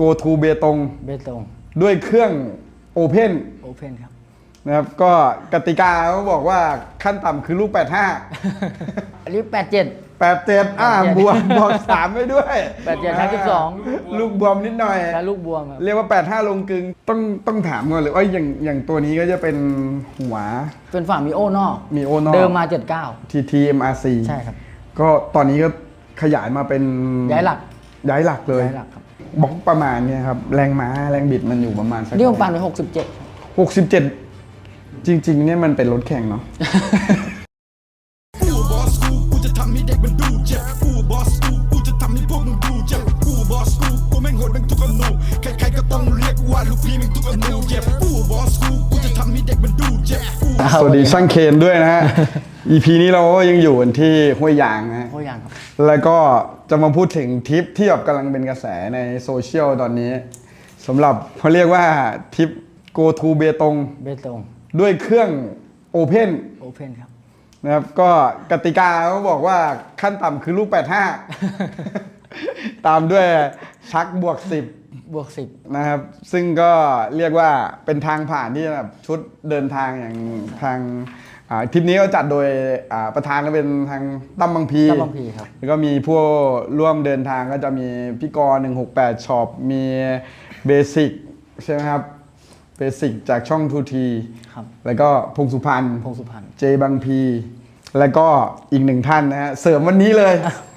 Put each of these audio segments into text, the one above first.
Go to เบตงเบตงด้วยเครื่อง Open โอเพนครับ นะครับ ก็กติกาเขาบอกว่าขั้นต่ำคือลูก 85 อันนี้แปดเจ็ด 87 อ่า87 บวมบวก3ไปด้วย87ชั้น12ลูกบวมนิดหน่อย และลูกบวมครับ เรียกว่า 85 ลงกึงต้องต้องถามก่อนเลยว่าอย่างอย่างตัวนี้ก็จะเป็นหัว เป็นฝั่งมีโอนอกมีโอนอก เดิมมาเจ็ดเก้า TT MRC ใช่ครับ ก็ตอนนี้ก็ขยายมาเป็นย้ายหลัก ย้ายหลักเลยย้ายหลักครับบล็อกประมาณเนี้ยครับแรงม้าแรงบิดมันอยู่ประมาณสักนี่ผมปั่นไปหกสิบเจ็ดหกสิบเจ็ดจริง ๆ เนี่ยมันเป็นรถแข่งเนาะ สวัสดีช่างเคนด้วยนะฮะ EP นี้เราก็ยังอยู่กันที่ห้วยยางนะฮะ โอ้ยังครับ แล้วก็จะมาพูดถึงทริปที่แบบกำลังเป็นกระแสในโซเชียลตอนนี้สำหรับเขาเรียกว่าทริป Go to เบตงเบตงด้วยเครื่อง Open โอเพนครับ นะครับ ก็กติกาเขาบอกว่าขั้นต่ำคือลูก 85 ตามด้วย ชักบวก10บวกสิบนะครับ ซึ่งก็เรียกว่าเป็นทางผ่านที่แบบชุดเดินทางอย่างทางอ่าทริปนี้ก็จัดโดยอ่าประธานก็เป็นทางตั้มบางพีตั้มบางพีครับแล้วก็มีผู้ร่วมเดินทางก็จะมีพี่กรณ์168ช็อปมีเบสิกใช่ไหมครับเบสิกจากช่องทูทีครับแล้วก็พงสุพรรณพงสุพรรณเจบางพี แล้วก็อีกหนึ่งท่านนะฮะเสริมวันนี้เลย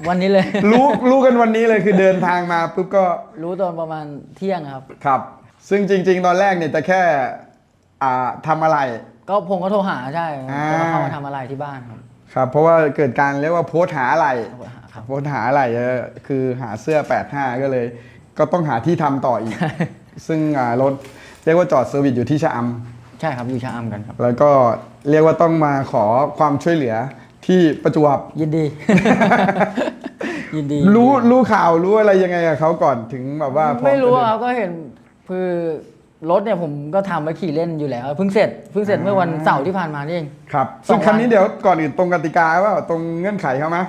วันนี้เลย รู้รู้กันวันนี้เลยคือเดินทางมาปุ๊บก็รู้ตอนประมาณเที่ยงครับ ครับ ซึ่งจริง ๆ ตอนแรกเนี่ยจะแค่อ่าทำอะไร ก็ผมก็โทรหาใช่อ่าจะมาเข้ามาทำอะไรที่บ้านครับ ครับ เพราะว่าเกิดการเรียกว่าโพสต์หาอะไรโทรหาครับ โพสต์หาอะไรเออคือหาเสื้อ 85 ก็เลย ก็ต้องหาที่ทำต่ออีก ซึ่งอ่ารถเรียกว่าจอดเซอร์วิสอยู่ที่ชะอำ ใช่ครับอยู่ชะอำกันครับ แล้วก็เรียกว่าต้องมาขอความช่วยเหลือที่ประจวบ ยินดี ยินดีรู้รู้ข่าวรู้อะไรยังไงกับเขาก่อนถึงแบบว่าพอไม่รู้จะครับก็เห็นคือรถเนี่ยผมก็ทำไว้ขี่เล่นอยู่แล้วเพิ่งเสร็จเพิ่งเสร็จเมื่อวันเสาร์ที่ผ่านมานี่เอง ครับสซึ่องงคันนี้วันเดี๋ยวก่อนอื่นตรงกติกาว่าตรงเงื่อนไขเขาไหม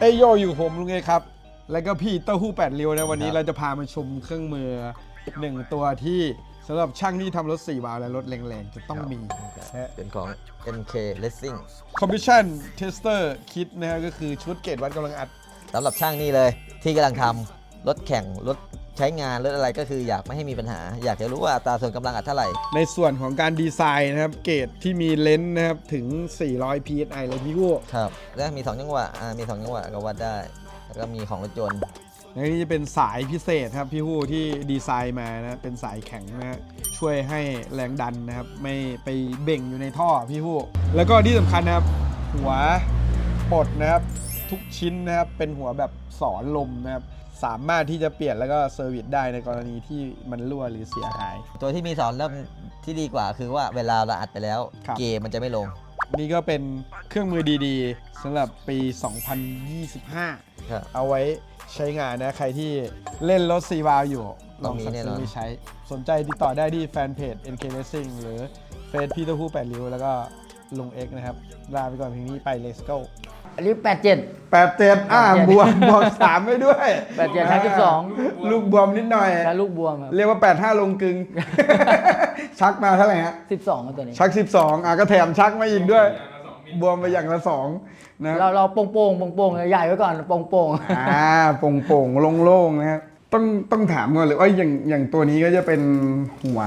เอยโยอยู่ผมลุงเอครับ แล้วก็พี่เต้าหู้แปดเรียวนะวันนี้เราจะพามาชมเครื่องมือหนึ่งตัวที่ สำหรับช่างที่ทำรถ 4 วาล์วและรถแรงๆ จะต้องมีเป็นของ NK Racing Commission Tester Kit นะฮะก็คือชุดเกรดวัดกำลังอัด สำหรับช่างนี่เลย ที่กำลังทำรถแข่งรถใช้งานรถอะไรก็คืออยากไม่ให้มีปัญหา อยากจะรู้ว่าอัตราส่วนกำลังอัดเท่าไหร่ ในส่วนของการดีไซน์นะครับ เกรดที่มีเลนส์นะครับ ถึง 400 psi เลยพี่กู้ครับ แล้วมี 2 จังหวะอ่ามี 2 จังหวะก็วัดได้ แล้วก็มีของรถยนต์ และนี่จะเป็นสายพิเศษครับพี่ฮู้ที่ดีไซน์มานะเป็นสายแข็งนะฮะช่วยให้แรงดันนะครับไม่ไปเบ่งอยู่ในท่อพี่ฮู้แล้วก็ที่สำคัญนะครับ หัวปลดนะครับทุกชิ้นนะครับเป็นหัวแบบสอนลมนะครับสามารถที่จะเปลี่ยนแล้วก็เซอร์วิสได้ในกรณีที่มันรั่วหรือเสียหาย ตัวที่มีสอนเริ่มที่ดีกว่าคือว่าเวลาเราอัดไปแล้วครับเกมมันจะไม่ลง นี่ก็เป็นเครื่องมือดีๆสำหรับปี 2025ครับเอาไว้ ใช้งานนะ ใครที่เล่นรถซีวาลอยู่ลต้อองงมีสั่งแน่นซื้ออนไปใช้ สนใจติดต่อได้ที่แฟนเพจ NK Racing หรือเฟซพี่เต้าหู้แปดริ้ว แล้วก็ลุงเอ็กซ์นะครับ ลาไปก่อนเพียงนี้ไป Let's go อันนี้แปดเจ็ด แปดเจ็ดอ่าบวมบวกสามไปด้วยแปดเจ็ดทับสิบสอง ลูกบวมนิดหน่อย และลูกบวมครับเรียกว่า 85 ลงกึง ชักมาเท่าไหร่ฮะ สิบสองตัวนี้ ชัก 12 อะก็แถมชักมาอีกด้วย บวมไปอย่างละสองนะเราเราโป่งโป่งโป่งโป่งใหญ่ไว้ก่อนโป่งโป่งอ่าโป่งโป่งๆโล่งๆนะครับต้องต้องถามก่อนเลยว่าอย่างอย่างตัวนี้ก็จะเป็นหัว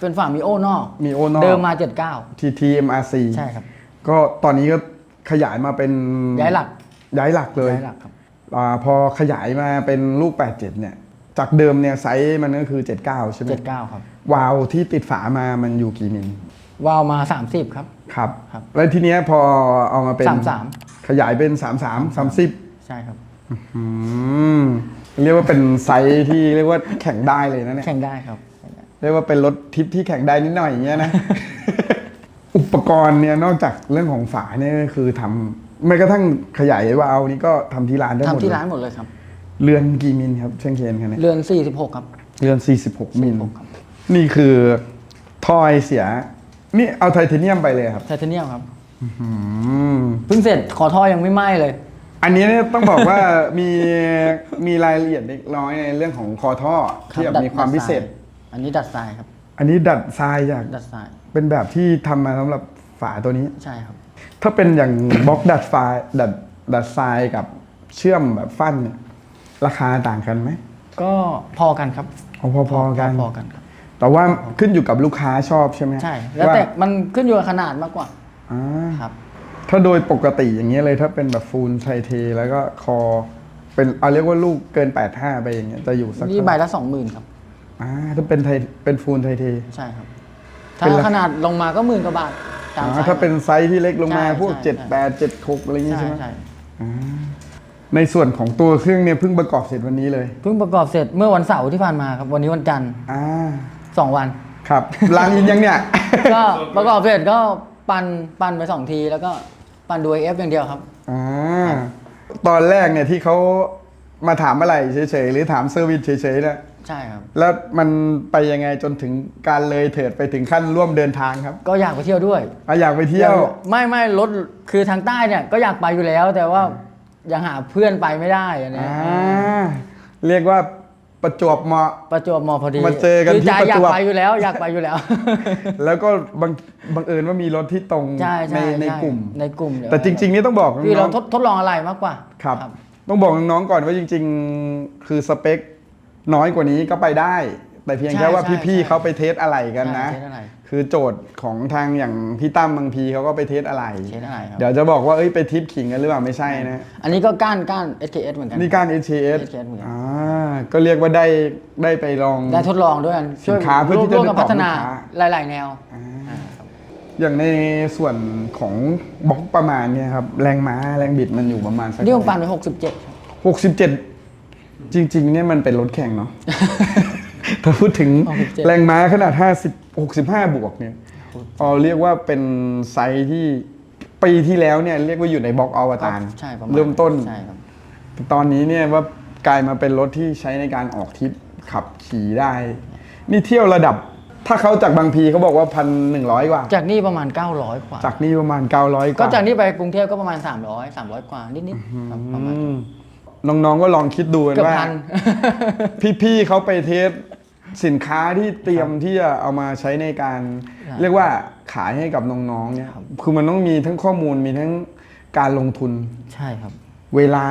เป็นฝั่งมีโอนอกมีโอนอกเดิมมาเจ็ดเก้า TT MRC ใช่ครับ ก็ตอนนี้ก็ขยายมาเป็นย้ายหลักย้ายหลักเลยย้ายหลักครับอาพอขยายมาเป็นลูก 87 เนี่ย จากเดิมเนี่ยไซส์มันก็คือ 79 ใช่ไหมเจ็ดเก้าครับ วาล์วที่ติดฝามามันอยู่กี่มิล วาวมาสามสิบครับ ครับ ครับแล้วทีเนี้ยพอเอามาเป็น33 ขยายเป็น 33 30ใช่ครับ อืมเรียกว่าเป็นไซส์ที่เรียกว่าแข่งได้เลยนะเนี่ย แข่งได้ครับแข่งได้เรียกว่าเป็นรถทิปที่แข่งได้นิดหน่อยอย่างเงี้ยนะ อุปกรณ์เนี่ยนอกจากเรื่องของฝาเนี่ยก็คือทำไม่กระทั่งขยายวาล์วนี้ก็ทำที่ร้านได้หมดทำที่เลยร้านหมดเลยครับ เรือนกี่มิลครับ เช่างเคนคันนี้เรือนสี่สิบหกครับ เรือน 46 มิล 46ครับ นี่คือท่อไอเสีย นี่เอาไทเทเนียมไปเลยครับ ไทเทเนียมครับอืมเพิ่งเสร็จขอท่อยังไม่ไหม้เลย อันนี้เนี่ยต้องบอกว่า มีมีรายละเอียดเล็กน้อยในเรื่องของคอท่อครับที่แบบดัดมีความพิเศษดัดทรายอันนี้ดัดทรายครับ อันนี้ดัดทรายจาก ดัดทรายเป็นแบบที่ทำมาสำหรับฝาตัวนี้ ใช่ครับ ถ้าเป็นอย่างบล็อกดัดทรายดัดดัดทรายกับเชื่อมแบบฟันเนี่ยราคาต่างกันไหมก็พอกันครับอ๋อพอๆกัน พอกันครับ แต่ว่าขึ้นอยู่กับลูกค้าชอบใช่ไหมใช่ แล้วว่าแต่มันขึ้นอยู่กับขนาดมากกว่าอ่า ครับ ถ้าโดยปกติอย่างเงี้ยเลยถ้าเป็นแบบฟูลไทเทแล้วก็คอ เป็นเอาเรียกว่าลูกเกิน 85 ไปอย่างเงี้ยจะอยู่สักนี่ใบละสองหมื่นครับ อ่าถ้าเป็นไทยเป็นฟูลไทเท ใช่ครับเป็นถ้าราคา ขนาดลงมาก็หมื่นกว่าบาทตามอ่าไซส์ ถ้าเป็นไซส์ที่เล็กลงมาใช่พวก ใช่7 8 7 6อะไรอย่างงี้ใช่ใช่ไหมใช่ในส่วนของตัวเครื่องเนี่ยเพิ่งประกอบเสร็จวันนี้เลย เพิ่งประกอบเสร็จเมื่อวันเสาร์ที่ผ่านมาครับ วันนี้วันจันทร์ อ่า สองวัน ครับล้างอินยังเนี่ย ก็ประกอบเสร็จก็ปั่นปั่นไปสองทีแล้วก็ปั่นดูเอฟอย่างเดียวครับ อ่า ตอนแรกเนี่ยที่เขามาถามอะไรเฉยๆ หรือถามเซอร์วิสเฉยๆเนี่ยใช่ครับ แล้วมันไปยังไงจนถึงการเลยเถิดไปถึงขั้นร่วมเดินทางครับก็อยากไปเที่ยวด้วยอะอยากไปเที่ยว ไม่ไม่รถคือทางใต้เนี่ยก็อยากไปอยู่แล้ว แต่ว่ายังหาเพื่อนไปไม่ได้อันเนี้ยอ่า เรียกว่า ประจวบเหมาะประจวบเหมอพอดีมาเจอกันคือที่ใจประอยาจกวบ ไปอยู่แล้ว อยากไปอยู่แล้ว แล้วก็บังบังเอิญว่ามีรถที่ตรงใช่ในใช่ในช่กลุ่ม ในกลุ่มเดี๋ยวแต่จริง ๆ นี่ต้องบอกคือเราน้องทดทดลองอะไรมากกว่า ๆครับ ต้องบอกน้องๆก่อนว่าจริง ๆ คือสเปคน้อยกว่านี้ก็ไปได้ แต่เพียงแค่ว่าพี่ๆเขาไปเทสอะไรกันนะ ใช่เทสอะไร คือโจทย์ของทางอย่างพี่ตั้มบางพีเขาก็ไปเทสอะไรเทสอะไรครับ เดี๋ยวจะบอกว่าเอ้ยไปทิปขิงกันหรือเปล่าไม่ใช่นะ อันนี้ก็ก้านก้าน SKS เหมือนกัน นี่การ HTS HTS เหมือนกัน อ่าก็เรียกว่าได้ได้ไปลอง ได้ทดลองด้วยกันสินค้าเพื่อที่จะร่วมกับได้ตอบพัฒนาลูกค้าหลาย ๆ แนว อย่างในส่วนของบล็อกประมาณเนี่ยครับแรงม้าแรงบิดมันอยู่ประมาณสักนี่ผมปั่นไป67ครับ หกสิบเจ็ดจริง ๆ เนี่ยมันเป็นรถแข่งเนาะ ถ้าพูดถึง67แรงม้าขนาด 50 65 บวกเนี่ยเอาเรียกว่าเป็นไซส์ที่ปีที่แล้วเนี่ยเรียกว่าอยู่ในบล็อกอวตารใช่ประมาณเริ่มต้นใช่ครับตอนนี้เนี่ยว่ากลายมาเป็นรถที่ใช้ในการออกทริปขับขี่ได้ นี่เที่ยวระดับถ้าเขาจากบางพีเขาบอกว่าพันหนึ่งร้อยกว่า จากนี่ประมาณ 900 กว่า จากนี่ประมาณ 900 กว่า ก็จากนี่ไปกรุงเทพก็ประมาณ 300 300 กว่า นิดๆครับประมาณอืมน้องๆก็ลองคิดดูกันเกือบว่าพันพี่ๆเขาไปเทส สินค้าที่เตรียมที่จะเอามาใช้ในการครับเรียกว่าขายให้กับน้องๆเนี่ยคือมันต้องมีทั้งข้อมูลมีทั้งการลงทุนใช่ครับ เวลา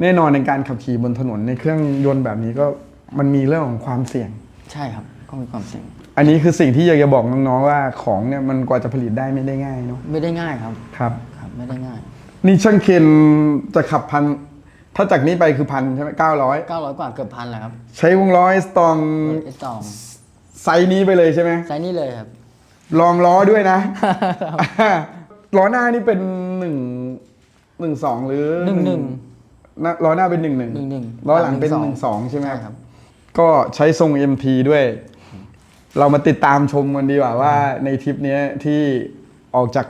แน่นอนในการขับขี่บนถนนในเครื่องยนต์แบบนี้ก็มันมีเรื่องของความเสี่ยง ใช่ครับก็มีความเสี่ยง อันนี้คือสิ่งที่อยากจะบอกน้องๆว่าของเนี่ยมันกว่าจะผลิตได้ไม่ได้ง่ายเนาะไม่ได้ง่ายครับครับ ครับ ไม่ได้ง่าย นี่ช่างเคนจะขับพัน ถ้าจากนี้ไปคือพันใช่ไหมเก้าร้อย900 กว่าเกือบพันแหละครับใช้วงล้อสตองเอสตองไซส์นี้ไปเลยใช่ไหมไซส์นี้เลยครับ ลองล้อด้วยนะ ล้อหน้านี่เป็นหนึ่งหนึ่งสองหรือหนึ่งหนึ่งหน้าล้อหน้าเป็นหนึ่งหนึ่งหนึ่งหนึ่งล้อหลังเป็นหหนึ่นึ่งงสสอองงใช่ไหมใช่คครัรับบก็ใช้ทรง MT ด้วย เรามาติดตามชมกันดีกว่าว่าในทริปเนี้ยที่ออกจาก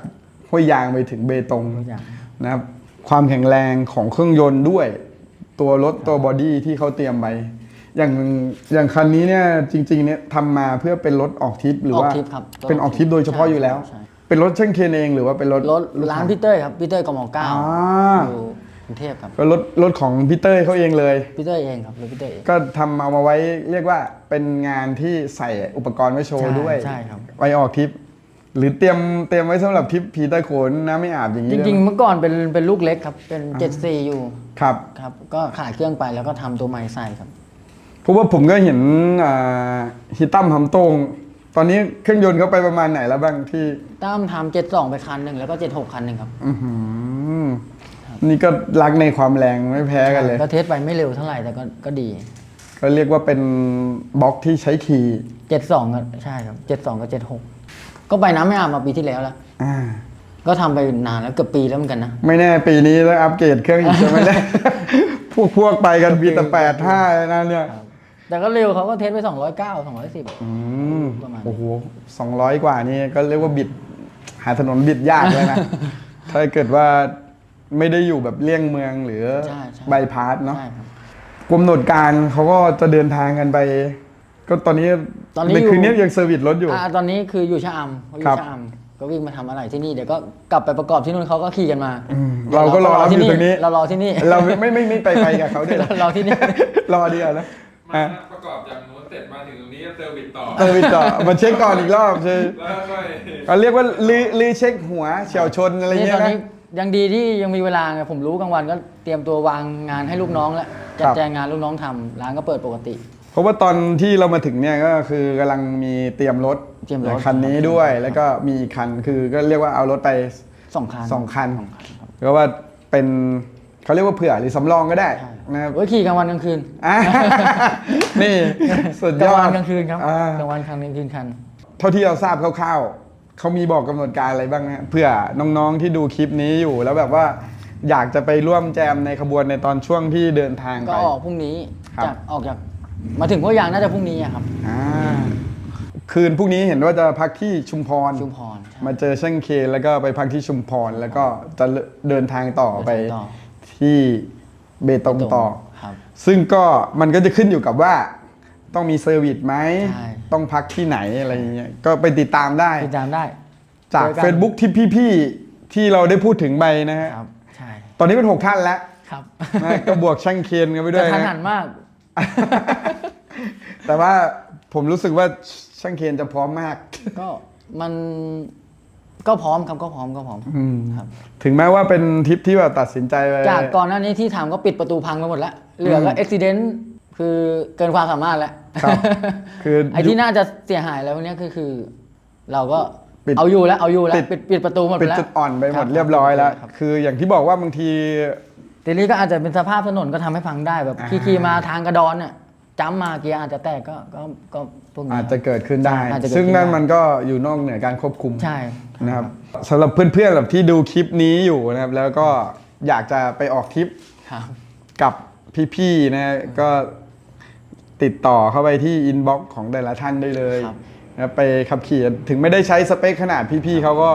ห้วยยางไปถึงเบตงห้วยยาง นะครับ ความแข็งแรงของเครื่องยนต์ด้วย ตัวรถตัวบอดี้ที่เขาเตรียมไปอย่างอย่างคันนี้เนี่ยจริงๆเนี่ยทำมาเพื่อเป็นรถออกทริปหรือว่าออกทริปครับเป็นออกทริปโดยเฉพาะอยู่แล้ว ใช่เป็นรถช่างเคนเองหรือว่าเป็นรถรถลูกร้านค้พี่เต้ยครับพี่เต้ยกมเก้าอ่าอยู่กรุงเทพครับก็รถรถของพี่เต้ยเขาเองเลย พี่เต้ยเองครับรถพี่เต้ยเอง ก็ทำเอามาไว้เรียกว่าเป็นงานที่ใส่อุปกรณ์ไว้โชว์ใช่ด้วยใช่ครับ ไว้ออกทริป หรือเตรียมเตรียมไว้สำหรับทริปผีตะโขนน้ำไม่อาบอย่างจนี้ริงด้วยๆเมื่อก่อนเป็นเป็นลูกเล็กครับ เป็นเจ็ดสี่อยู่ครับ ครับ ก็ขายเครื่องไปแล้วก็ทำตัวใหม่ใส่ครับ เพราะว่าผมก็เห็นอ่าฮิตั้มทำโต้งตอนนี้เครื่องยนต์เขาไปประมาณไหนแล้วบ้างที่ ตั้มทำเจ็ดสองไปคันหนึ่งแล้วก็เจ็ดหกคันหนึ่งครับอื้อหือนี่ก็รักในความแรงไม่แพ้กันเลย ก็เทสไปไม่เร็วเท่าไหร่แต่ก็ก็ดี ก็เรียกว่าเป็นบล็อกที่ใช้ขี่เจ็ดสองก็ใช่ครับเจ็ดสองกับเจ็ดห กก็ไปน้ำไม่อาบมาปีที่แล้วแล้ว อ่า ก็ทำไปนานแล้วเกือบปีแล้วเหมือนกันนะ ไม่แน่ปีนี้ต้องอัปเกรดเครื่องอีกใช่ไหมเนี่ยพวกพวกไปกันปีแต่แปดห้านะเนี่ยแต่ก็เร็วเขาก็เทสไปสองร้อยเก้าสองร้อยสิบอืมประมาณ โอ้โหสองร้อยกว่านี่ก็เรียกว่าบิด หาถนนบิดยากเลยนะ ถ้าเกิดว่าไม่ได้อยู่แบบเลี่ยงเมืองหรือใช่ใช่ ใบพาสเนาะ ใช่ครับ กำหนดการเขาก็จะเดินทางกันไป ก็ตอนนี้ตอนนี้ในอยู่คืนนี้ยังเซอร์วิสรถอยู่ อ่าตอนนี้คืออยู่ชะอำเขาอครัยู่บ ชะอำก็วิ่งมาทำอะไรที่นี่เดี๋ยวก็กลับไปประกอบที่นู่นเขาก็ขี่กันมาเราก็รอรับอยู่ตรงนี้ เรารอที่นี่ เราไม่ไม่ไม่ไปไปกับเขาด้วยรอที่นี่ รอดีกว่านะมาอะประกอบจากนู้นเสร็จมาถึงตรงนี้ก็เซอร์วิสต่อเออต่อมาเช็คก่อนอีกรอบใช่แล้วก็ค่อยเขาเรียกว่าลือลือเช็คหัวเฉียวชนอะไรนี่เงี้ตอยนนะ นี้ยังดีที่ยังมีเวลาไงผมรู้กลางวันก็เตรียมตัววางงานให้ลูกน้องแล้วจัคดรับ แจงงานลูกน้องทำร้านก็เปิดปกติ เพราะว่าตอนที่เรามาถึงเนี่ยก็คือกำลังมีเตรียมรถเตรียมรถคันนี้ด้วย แล้วก็มีอีกคันคือก็เรียกว่าเอารถไปสองคันสองคันสองคันครับก็ว่าเป็นเขาเรียกว่าเผื่อหรือสำรองก็ได้นะครับไว้ขี่กลางวันกลางคืนอะนี่สุดกยลางอวัดนกลางคืนครับอ่ากลางวันกลางคืนคัน เท่าที่เราทราบคร่าวๆเขามีบอกกำหนดการอะไรบ้างนะเพื่อน้องๆที่ดูคลิปนี้อยู่แล้วแบบว่าอยากจะไปร่วมแจมในขบวนในตอนช่วงที่เดินทางก็ไปออกพรุ่งนี้ครับจากออกจาก มาถึงหัวยางน่าจะพรุ่งนี้อะครับ อ่าคืนพรุ่งนี้เห็นว่าจะพักที่ชุมพร ชุมพรใช่มาเจอช่างเคนแล้วก็ไปพักที่ชุมพร แล้วก็จะเดินทางต่อไปต่อ ที่เบตงต่อ ครับ ซึ่งก็มันก็จะขึ้นอยู่กับว่าต้องมีเซอร์วิสไหม ใช่ ต้องพักที่ไหนอะไรอย่างเงี้ยก็ไปติดตามได้ ติดตามได้จาก เจอกัน Facebook ที่พี่ๆ ที่เราได้พูดถึงไปนะฮะ ครับ ใช่ ตอนนี้เป็น 6 ท่านแล้วครับ นะก็บวกช่างเคนกันไปด้จะวยทันนะหันมาก แต่ว่าผมรู้สึกว่าช่างเคนจะพร้อมมาก ก็มันก็พร้อมครับก็พร้อมก็พร้อมครับ ถึงแม้ว่าเป็นทริปที่แบบตัดสินใจไปจากก่อนหน้านี้ที่ทำก็ปิดประตูพังไปหมดแล้วเหลือก็อืมอุบิเหตุคือเกินความสามารถแล้วครับคือไอ้ที่น่าจะเสียหายแล้ววันนี้ก็คือ เราก็ปิดเอาอยู่แล้วเอาอยู่แล้วปิดปิดปิดประตูหมดไปเป็นแล้วจุดอ่อนไปหมดคเรียบร้อยแล้วครับคืออย่างที่บอกว่าบางที ทีนี้ก็อาจจะเป็นสภาพถนนก็ทำให้พังได้แบบอ่า ขี่ๆมาทางกระดอนเนี่ยจ้ำมาเกียร์อาจจะแตกก็ก็ก็พวกนี้ อาจจะเกิดขึ้นได้ อาจจะเกิดขึ้นซึ่งนั่นได้ มันก็อยู่นอกเหนือการควบคุม ใช่ นะครับสำหรับเพื่อนๆแบบที่ดูคลิปนี้อยู่นะครับ แล้วก็อยากจะไปออกทริปครับ กับพี่ๆนะฮะก็ติดต่อเข้าไปที่อินบ็อกซ์ของแต่ละท่านได้เลยครับ นะครับไปขับขี่ถึงไม่ได้ใช้สเปคขนาดพี่ๆเขาก็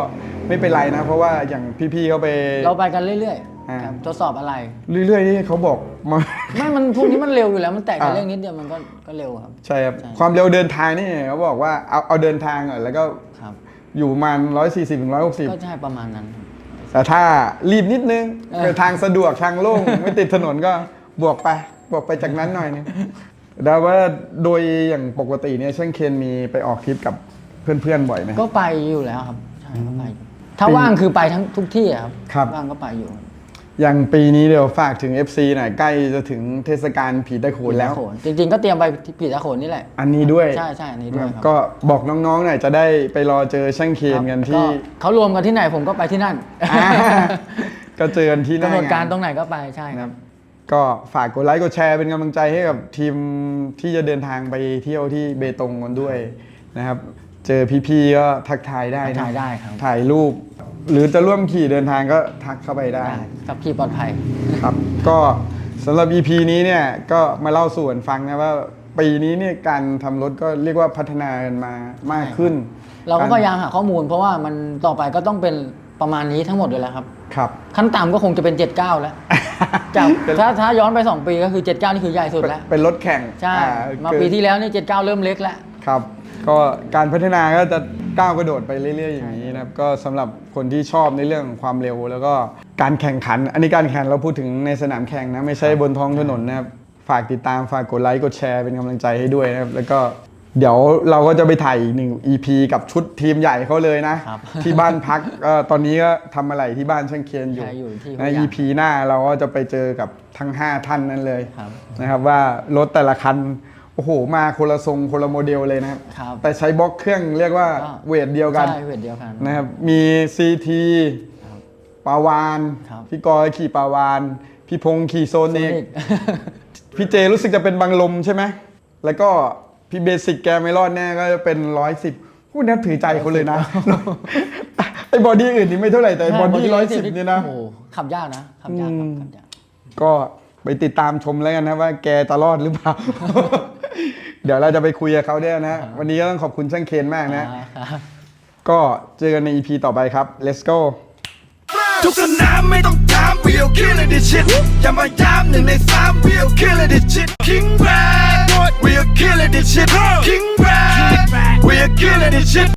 ไม่เป็นไรนะ เพราะว่าอย่างพี่ๆเขาไป เราไปกันเรื่อย อ่าๆครับทดสอบอะไร เรื่อยๆนี่เขาบอกมา ไม่ มันพวกนี้มันเร็วอยู่แล้ว มันแตกกันอ่า เรื่องนิดเดียวมันก็ก็เร็วครับ ใช่ครับใช่ ความเร็วเดินทางนี่เขาบอกว่าเอาเอาเดินทางก่อนแล้วก็ครับ อยู่ประมาณ140ถึงก็160 ใช่ประมาณนั้น แต่ถ้ารีบนิดนึงเออคือทางสะดวกทางโล่ง ไม่ติดถนนก็บวกไปบวกไปจากนั้นหน่อยนึงแต่ว่าโดยอย่างปกติเนี่ยช่างเคนมีไปออกทริปกับเพื่อนๆบ่อยไหม ก็ไปอยู่แล้วครับ ใช่ก็ไปอยู่ถ้าว่างคือไปทั้งทุกที่อะครับครับ ว่างก็ไปอยู่ อย่างปีนี้เดี๋ยวฝากถึง FC หน่อยใกล้จะถึงเทศกาลผีตะโขนแล้วผีตะโขนจริง ๆ ก็เตรียมไปที่ผีตะโขนนี่แหละ อันนี้ด้วยใช่ใช่อันนี้ด้วยครับก็บอกน้องๆหน่อยจะได้ไปรอเจอช่างเคนกันที่เขารวมกันที่ไหนผมก็ไปที่นั่นอ่าก็เจอกันที่หน้ากำหนดการงานตรงไหนก็ไปใช่นะคครัรับ บก็ฝากกดไลค์กดแชร์เป็นกำลังใจให้กับทีมที่จะเดินทางไปเที่ยวที่เบตงกันด้วยนะครับ เจอพี่ๆก็ทักทายได้นะถ่ายได้ครับถ่ายรูป หรือจะร่วมขี่เดินทางก็ทักเข้าไปได้ ได้ขับขี่ปลอดภัย ครับ ก็สำหรับ EP นี้เนี่ยก็มาเล่าสู่กันฟังนะว่าปีนี้เนี่ยการทำรถก็เรียกว่าพัฒนากันมามากขึ้นเราก็พยายามหาข้อมูล เพราะว่ามันต่อไปก็ต้องเป็นประมาณนี้ทั้งหมดอยู่แล้วครับ ครับ ขั้นต่ำก็คงจะเป็น 79 แล้ว จากเป็นถ้าถ้าย้อนไป 2 ปีก็คือ 79 นี่คือใหญ่สุดแล้ว เป็นรถแข่งใช่ อ่มาเกิดปีที่แล้วนี่ 79 เริ่มเล็กแล้ว ครับ ก็การพัฒนาก็จะก้าวกระโดดไปเรื่อย ๆ อย่างนี้นะครับ ก็สำหรับคนที่ชอบในเรื่องของความเร็ว แล้วก็การแข่งขัน อันนี้การแข่งเราพูดถึงในสนามแข่งนะ ไม่ใช่บนท้องถนนนะครับ ฝากติดตามฝากกดไลค์กดแชร์เป็นกำลังใจให้ด้วยนะครับ แล้วก็เดี๋ยวเราก็จะไปถ่ายอีกหนึ่ง EP กับชุดทีมใหญ่เขาเลยนะครับที่บ้านพักก็ตอนนี้ก็ทำอะไรที่บ้านช่างเคียนอยู่ใช่อยู่ที่หัวนะยาง EP หน้าเราก็จะไปเจอกับทั้ง 5 ท่านนั้นเลยครับนะครับว่ารถแต่ละคัน โอ้โหมาคนละทรงคนละโมเดลเลยนะครับ ครับ แต่ใช้บล็อกเครื่องเรียกว่าก็ เวทเดียวกันใช่เวทเดียวกัน นะครับมี CT ปาวานครับ พี่กอยขี่ปาวาน พี่พงษ์ขี่โซนิก Sonic พี่เจรู้สึกจะเป็นบังลมใช่ไหม แล้วก็พี่เบสิกแกไม่รอดแน่ก็จะเป็นร้อยสิบพูดนับถือใจเขาเลยนะ ไอ้บอดี้อื่นนี่ไม่เท่าไหร่แต่ไอ้บอดี้ร้อยสิบนี่นะ โอ้โหขับยากนะขับยากครับอืมขับยาก ก็ไปติดตามชมแล้วกันนะว่าแกจะรอดหรือเปล่า เดี๋ยวเราจะไปคุยกับเขาด้วยนะ วันนี้ก็ต้องขอบคุณช่างเคนมากนะอ่าครับก็เจอกันใน EP ต่อไปครับ let's go ทุกสนามไม่ต้องถาม we'll kill it this shit อย่ามาย้ำหนึ่งในสาม we'll kill it this shit King Brad we'll kill it this shit King Brad we'll kill it this shit